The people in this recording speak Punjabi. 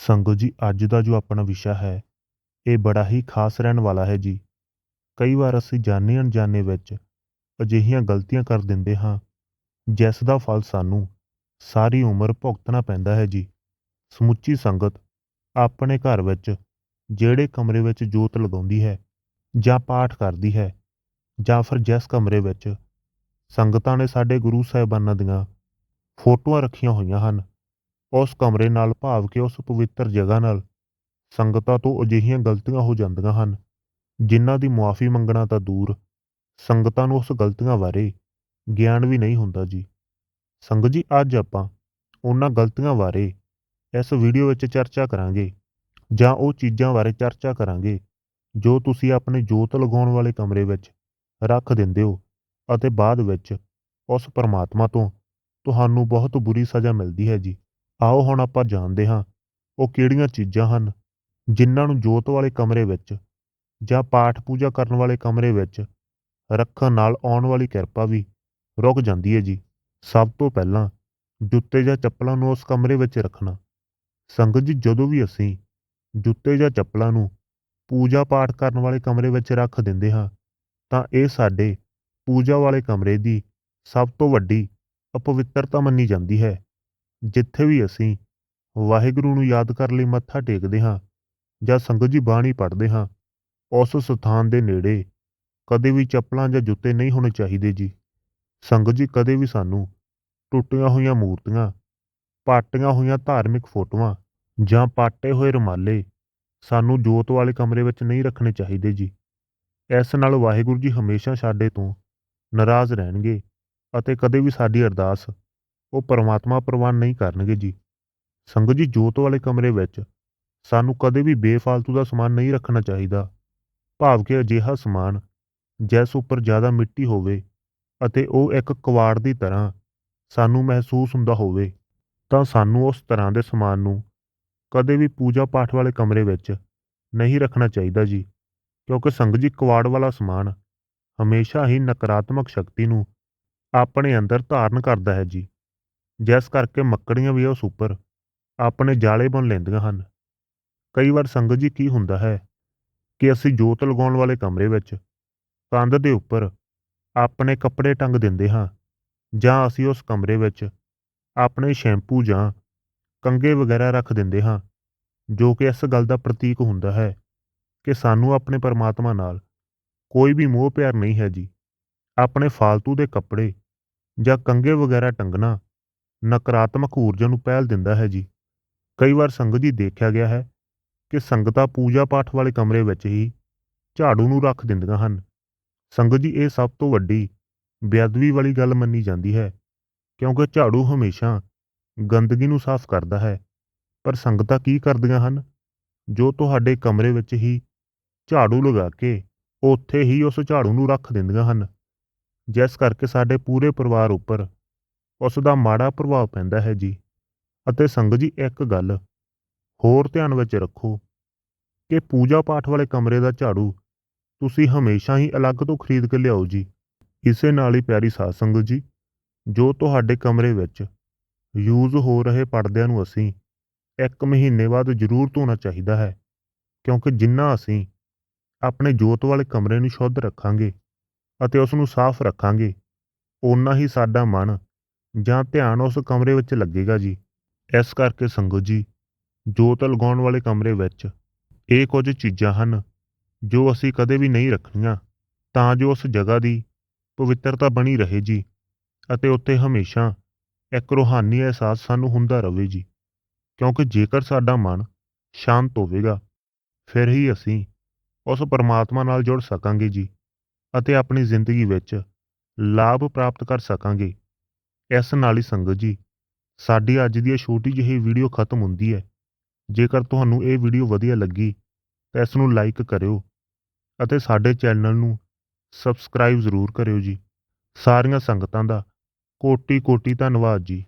ਸੰਗਤ ਜੀ, ਅੱਜ ਦਾ ਜੋ ਆਪਣਾ ਵਿਸ਼ਾ ਹੈ, ਇਹ ਬੜਾ ਹੀ ਖਾਸ ਰਹਿਣ ਵਾਲਾ ਹੈ ਜੀ। ਕਈ ਵਾਰ ਅਸੀਂ ਜਾਣੇ ਅਣਜਾਣੇ ਵਿੱਚ ਅਜਿਹੀਆਂ ਗਲਤੀਆਂ ਕਰ ਦਿੰਦੇ ਹਾਂ, ਜਿਸ ਦਾ ਫਲ ਸਾਨੂੰ ਸਾਰੀ ਉਮਰ ਭੁਗਤਣਾ ਪੈਂਦਾ ਹੈ ਜੀ। ਸਮੁੱਚੀ ਸੰਗਤ ਆਪਣੇ ਘਰ ਵਿੱਚ ਜਿਹੜੇ ਕਮਰੇ ਵਿੱਚ ਜੋਤ ਲਗਾਉਂਦੀ ਹੈ, ਜਾਂ ਪਾਠ ਕਰਦੀ ਹੈ, ਜਾਂ ਫਿਰ ਜਿਸ ਕਮਰੇ ਵਿੱਚ ਸੰਗਤਾਂ ਨੇ ਸਾਡੇ ਗੁਰੂ ਸਾਹਿਬਾਨਾਂ ਦੀਆਂ ਫੋਟੋਆਂ ਰੱਖੀਆਂ ਹੋਈਆਂ ਹਨ ਉਸ ਕਮਰੇ ਨਾਲ ਭਾਵ ਕਿ ਉਸ ਪਵਿੱਤਰ ਜਗ੍ਹਾ ਨਾਲ, ਸੰਗਤਾਂ ਤੋਂ ਅਜਿਹੀਆਂ ਗਲਤੀਆਂ ਹੋ ਜਾਂਦੀਆਂ ਹਨ, ਜਿਨ੍ਹਾਂ ਦੀ ਮੁਆਫੀ ਮੰਗਣਾ ਤਾਂ ਦੂਰ, ਸੰਗਤਾਂ ਨੂੰ ਉਸ ਗਲਤੀਆਂ ਬਾਰੇ ਗਿਆਨ ਵੀ ਨਹੀਂ ਹੁੰਦਾ ਜੀ। ਸੰਗਤ ਜੀ, ਅੱਜ ਆਪਾਂ ਉਹਨਾਂ ਗਲਤੀਆਂ ਬਾਰੇ ਇਸ ਵੀਡੀਓ ਵਿੱਚ ਚਰਚਾ ਕਰਾਂਗੇ, ਜਾਂ ਉਹ ਚੀਜ਼ਾਂ ਬਾਰੇ ਚਰਚਾ ਕਰਾਂਗੇ, ਜੋ ਤੁਸੀਂ ਆਪਣੇ ਜੋਤ ਲਗਾਉਣ ਵਾਲੇ ਕਮਰੇ ਵਿੱਚ ਰੱਖ ਦਿੰਦੇ ਹੋ ਅਤੇ ਬਾਅਦ ਵਿੱਚ ਉਸ ਪਰਮਾਤਮਾ ਤੋਂ ਤੁਹਾਨੂੰ ਬਹੁਤ ਬੁਰੀ ਸਜ਼ਾ ਮਿਲਦੀ ਹੈ ਜੀ। ਆਓ ਹੁਣ ਆਪਾਂ ਜਾਣਦੇ ਹਾਂ ਉਹ ਕਿਹੜੀਆਂ ਚੀਜ਼ਾਂ ਹਨ ਜਿਨ੍ਹਾਂ ਨੂੰ ਜੋਤ ਵਾਲੇ ਕਮਰੇ ਵਿੱਚ ਜਾਂ ਪਾਠ ਪੂਜਾ ਕਰਨ ਵਾਲੇ ਕਮਰੇ ਵਿੱਚ ਰੱਖਣ ਨਾਲ ਆਉਣ ਵਾਲੀ ਕਿਰਪਾ ਵੀ ਰੁਕ ਜਾਂਦੀ ਹੈ ਜੀ। ਸਭ ਤੋਂ ਪਹਿਲਾਂ ਜੁੱਤੇ ਜਾਂ ਚੱਪਲਾਂ ਨੂੰ ਉਸ ਕਮਰੇ ਵਿੱਚ ਰੱਖਣਾ। ਸੰਗਤ ਜੀ, ਜਦੋਂ ਵੀ ਅਸੀਂ ਜੁੱਤੇ ਜਾਂ ਚੱਪਲਾਂ ਨੂੰ ਪੂਜਾ ਪਾਠ ਕਰਨ ਵਾਲੇ ਕਮਰੇ ਵਿੱਚ ਰੱਖ ਦਿੰਦੇ ਹਾਂ, ਤਾਂ ਇਹ ਸਾਡੇ ਪੂਜਾ ਵਾਲੇ ਕਮਰੇ ਦੀ ਸਭ ਤੋਂ ਵੱਡੀ ਅਪਵਿੱਤਰਤਾ ਮੰਨੀ ਜਾਂਦੀ ਹੈ। ਜਿੱਥੇ ਵੀ ਅਸੀਂ ਵਾਹਿਗੁਰੂ ਨੂੰ ਯਾਦ ਕਰਨ ਲਈ ਮੱਥਾ ਟੇਕਦੇ ਹਾਂ ਜਾਂ ਸੰਗਤ ਜੀ ਬਾਣੀ ਪੜ੍ਹਦੇ ਹਾਂ, ਉਸ ਸਥਾਨ ਦੇ ਨੇੜੇ ਕਦੇ ਵੀ ਚੱਪਲਾਂ ਜਾਂ ਜੁੱਤੇ ਨਹੀਂ ਹੋਣੇ ਚਾਹੀਦੇ ਜੀ। ਸੰਗਤ ਜੀ ਕਦੇ ਵੀ ਸਾਨੂੰ ਟੁੱਟੀਆਂ ਹੋਈਆਂ ਮੂਰਤੀਆਂ, ਪਾਟੀਆਂ ਹੋਈਆਂ ਧਾਰਮਿਕ ਫੋਟੋਆਂ ਜਾਂ ਪਾਟੇ ਹੋਏ ਰੁਮਾਲੇ ਸਾਨੂੰ ਜੋਤ ਵਾਲੇ ਕਮਰੇ ਵਿੱਚ ਨਹੀਂ ਰੱਖਣੇ ਚਾਹੀਦੇ ਜੀ। ਇਸ ਨਾਲ ਵਾਹਿਗੁਰੂ ਜੀ ਹਮੇਸ਼ਾ ਸਾਡੇ ਤੋਂ ਨਾਰਾਜ਼ ਰਹਿਣਗੇ ਅਤੇ ਕਦੇ ਵੀ ਸਾਡੀ ਅਰਦਾਸ ਉਹ ਪਰਮਾਤਮਾ ਪ੍ਰਵਾਨ ਨਹੀਂ ਕਰਨਗੇ ਜੀ। ਸੰਗਤ ਜੀ, ਜੋਤ ਵਾਲੇ ਕਮਰੇ ਵਿੱਚ ਸਾਨੂੰ ਕਦੇ ਵੀ ਬੇਫਾਲਤੂ ਦਾ ਸਮਾਨ ਨਹੀਂ ਰੱਖਣਾ ਚਾਹੀਦਾ। ਭਾਵ ਕਿ ਅਜਿਹਾ ਸਮਾਨ ਜਿਸ ਉੱਪਰ ਜ਼ਿਆਦਾ ਮਿੱਟੀ ਹੋਵੇ ਅਤੇ ਉਹ ਇੱਕ ਕਵਾੜ ਦੀ ਤਰ੍ਹਾਂ ਸਾਨੂੰ ਮਹਿਸੂਸ ਹੁੰਦਾ ਹੋਵੇ, ਤਾਂ ਸਾਨੂੰ ਉਸ ਤਰ੍ਹਾਂ ਦੇ ਸਮਾਨ ਨੂੰ ਕਦੇ ਵੀ ਪੂਜਾ ਪਾਠ ਵਾਲੇ ਕਮਰੇ ਵਿੱਚ ਨਹੀਂ ਰੱਖਣਾ ਚਾਹੀਦਾ ਜੀ। ਕਿਉਂਕਿ ਸੰਗਤ ਜੀ, ਕਵਾੜ ਵਾਲਾ ਸਮਾਨ ਹਮੇਸ਼ਾ ਹੀ ਨਕਾਰਾਤਮਕ ਸ਼ਕਤੀ ਨੂੰ ਆਪਣੇ ਅੰਦਰ ਧਾਰਨ ਕਰਦਾ ਹੈ ਜੀ। ਜਿਸ ਕਰਕੇ ਮੱਕੜੀਆਂ ਵੀ ਉਸ ਉੱਪਰ ਆਪਣੇ ਜਾਲੇ ਬੁਣ ਲੈਂਦੀਆਂ ਹਨ। ਕਈ ਵਾਰ ਸੰਗਤ ਜੀ ਕੀ ਹੁੰਦਾ ਹੈ ਕਿ ਅਸੀਂ ਜੋਤ ਲਗਾਉਣ ਵਾਲੇ ਕਮਰੇ ਵਿੱਚ ਕੰਧ ਦੇ ਉੱਪਰ ਆਪਣੇ ਕੱਪੜੇ ਟੰਗ ਦਿੰਦੇ ਹਾਂ ਜਾਂ ਅਸੀਂ ਉਸ ਕਮਰੇ ਵਿੱਚ ਆਪਣੇ ਸ਼ੈਂਪੂ ਜਾਂ ਕੰਗੇ ਵਗੈਰਾ ਰੱਖ ਦਿੰਦੇ ਹਾਂ, ਜੋ ਕਿ ਇਸ ਗੱਲ ਦਾ ਪ੍ਰਤੀਕ ਹੁੰਦਾ ਹੈ ਕਿ ਸਾਨੂੰ ਆਪਣੇ ਪਰਮਾਤਮਾ ਨਾਲ ਕੋਈ ਵੀ ਮੋਹ ਪਿਆਰ ਨਹੀਂ ਹੈ ਜੀ। ਆਪਣੇ ਫਾਲਤੂ ਦੇ ਕੱਪੜੇ ਜਾਂ ਕੰਗੇ ਵਗੈਰਾ ਟੰਗਣਾ ਨਕਾਰਾਤਮਕ ਊਰਜਾ ਨੂੰ ਪਹਿਲ ਦਿੰਦਾ ਹੈ ਜੀ। ਕਈ ਵਾਰ ਸੰਗਤ ਜੀ ਦੇਖਿਆ ਗਿਆ ਹੈ ਕਿ ਸੰਗਤਾਂ ਪੂਜਾ ਪਾਠ ਵਾਲੇ ਕਮਰੇ ਵਿੱਚ ਹੀ ਝਾੜੂ ਨੂੰ ਰੱਖ ਦਿੰਦੀਆਂ ਹਨ। ਸੰਗਤ ਜੀ ਇਹ ਸਭ ਤੋਂ ਵੱਡੀ ਬੇਅਦਬੀ ਵਾਲੀ ਗੱਲ ਮੰਨੀ ਜਾਂਦੀ ਹੈ, ਕਿਉਂਕਿ ਝਾੜੂ ਹਮੇਸ਼ਾ ਗੰਦਗੀ ਨੂੰ ਸਾਫ਼ ਕਰਦਾ ਹੈ। ਪਰ ਸੰਗਤਾਂ ਕੀ ਕਰਦੀਆਂ ਹਨ? ਜੋ ਤੁਹਾਡੇ ਕਮਰੇ ਵਿੱਚ ਹੀ ਝਾੜੂ ਲਗਾ ਕੇ ਉੱਥੇ ਹੀ ਉਸ ਝਾੜੂ ਨੂੰ ਰੱਖ ਦਿੰਦੀਆਂ ਹਨ। ਜਿਸ ਕਰਕੇ ਸਾਡੇ ਪੂਰੇ ਪਰਿਵਾਰ ਉੱਪਰ ਉਸ ਦਾ ਮਾੜਾ ਪ੍ਰਭਾਵ ਪੈਂਦਾ ਹੈ ਜੀ। ਅਤੇ ਸੰਗਤ ਜੀ, ਇੱਕ ਗੱਲ ਹੋਰ ਧਿਆਨ ਵਿੱਚ ਰੱਖੋ ਕਿ ਪੂਜਾ ਪਾਠ ਵਾਲੇ ਕਮਰੇ ਦਾ ਝਾੜੂ ਤੁਸੀਂ ਹਮੇਸ਼ਾ ਹੀ ਅਲੱਗ ਤੋਂ ਖਰੀਦ ਕੇ ਲਿਆਓ ਜੀ। ਇਸੇ ਨਾਲ ਹੀ ਪਿਆਰੀ ਸਾਧ ਸੰਗਤ ਜੀ, ਜੋ ਤੁਹਾਡੇ ਕਮਰੇ ਵਿੱਚ ਯੂਜ਼ ਹੋ ਰਹੇ ਪਰਦਿਆਂ ਨੂੰ ਅਸੀਂ ਇੱਕ ਮਹੀਨੇ ਬਾਅਦ ਜ਼ਰੂਰ ਧੋਣਾ ਚਾਹੀਦਾ ਹੈ, ਕਿਉਂਕਿ ਜਿੰਨਾ ਅਸੀਂ ਆਪਣੇ ਜੋਤ ਵਾਲੇ ਕਮਰੇ ਨੂੰ ਸ਼ੁੱਧ ਰੱਖਾਂਗੇ ਅਤੇ ਉਸ ਨੂੰ ਸਾਫ਼ ਰੱਖਾਂਗੇ, ਓਨਾ ਹੀ ਸਾਡਾ ਮਨ ਜਾਂ ਧਿਆਨ ਉਸ ਕਮਰੇ ਵਿੱਚ ਲੱਗੇਗਾ ਜੀ। ਇਸ ਕਰਕੇ ਸੰਗਤ ਜੀ, ਜੋਤ ਲਗਾਉਣ ਵਾਲੇ ਕਮਰੇ ਵਿੱਚ ਇਹ ਕੁਝ ਚੀਜ਼ਾਂ ਹਨ ਜੋ ਅਸੀਂ ਕਦੇ ਵੀ ਨਹੀਂ ਰੱਖਣੀਆਂ, ਤਾਂ ਜੋ ਉਸ ਜਗ੍ਹਾ ਦੀ ਪਵਿੱਤਰਤਾ ਬਣੀ ਰਹੇ ਜੀ ਅਤੇ ਉੱਥੇ ਹਮੇਸ਼ਾ ਇੱਕ ਰੂਹਾਨੀ ਅਹਿਸਾਸ ਸਾਨੂੰ ਹੁੰਦਾ ਰਹੇ ਜੀ। ਕਿਉਂਕਿ ਜੇਕਰ ਸਾਡਾ ਮਨ ਸ਼ਾਂਤ ਹੋਵੇਗਾ, ਫਿਰ ਹੀ ਅਸੀਂ ਉਸ ਪਰਮਾਤਮਾ ਨਾਲ ਜੁੜ ਸਕਾਂਗੇ ਜੀ ਅਤੇ ਆਪਣੀ ਜ਼ਿੰਦਗੀ ਵਿੱਚ ਲਾਭ ਪ੍ਰਾਪਤ ਕਰ ਸਕਾਂਗੇ। ਇਸ ਨਾਲ ਹੀ ਸੰਗਤ ਜੀ, ਸਾਡੀ ਅੱਜ ਦੀ ਇਹ ਛੋਟੀ ਜਿਹੀ ਵੀਡੀਓ ਖਤਮ ਹੁੰਦੀ ਹੈ। ਜੇਕਰ ਤੁਹਾਨੂੰ ਇਹ ਵੀਡੀਓ ਵਧੀਆ ਲੱਗੀ, ਤਾਂ ਇਸ ਨੂੰ ਲਾਈਕ ਕਰਿਓ ਅਤੇ ਸਾਡੇ ਚੈਨਲ ਨੂੰ ਸਬਸਕ੍ਰਾਈਬ ਜ਼ਰੂਰ ਕਰਿਓ ਜੀ। ਸਾਰੀਆਂ ਸੰਗਤਾਂ ਦਾ ਕੋਟੀ ਕੋਟੀ ਧੰਨਵਾਦ ਜੀ।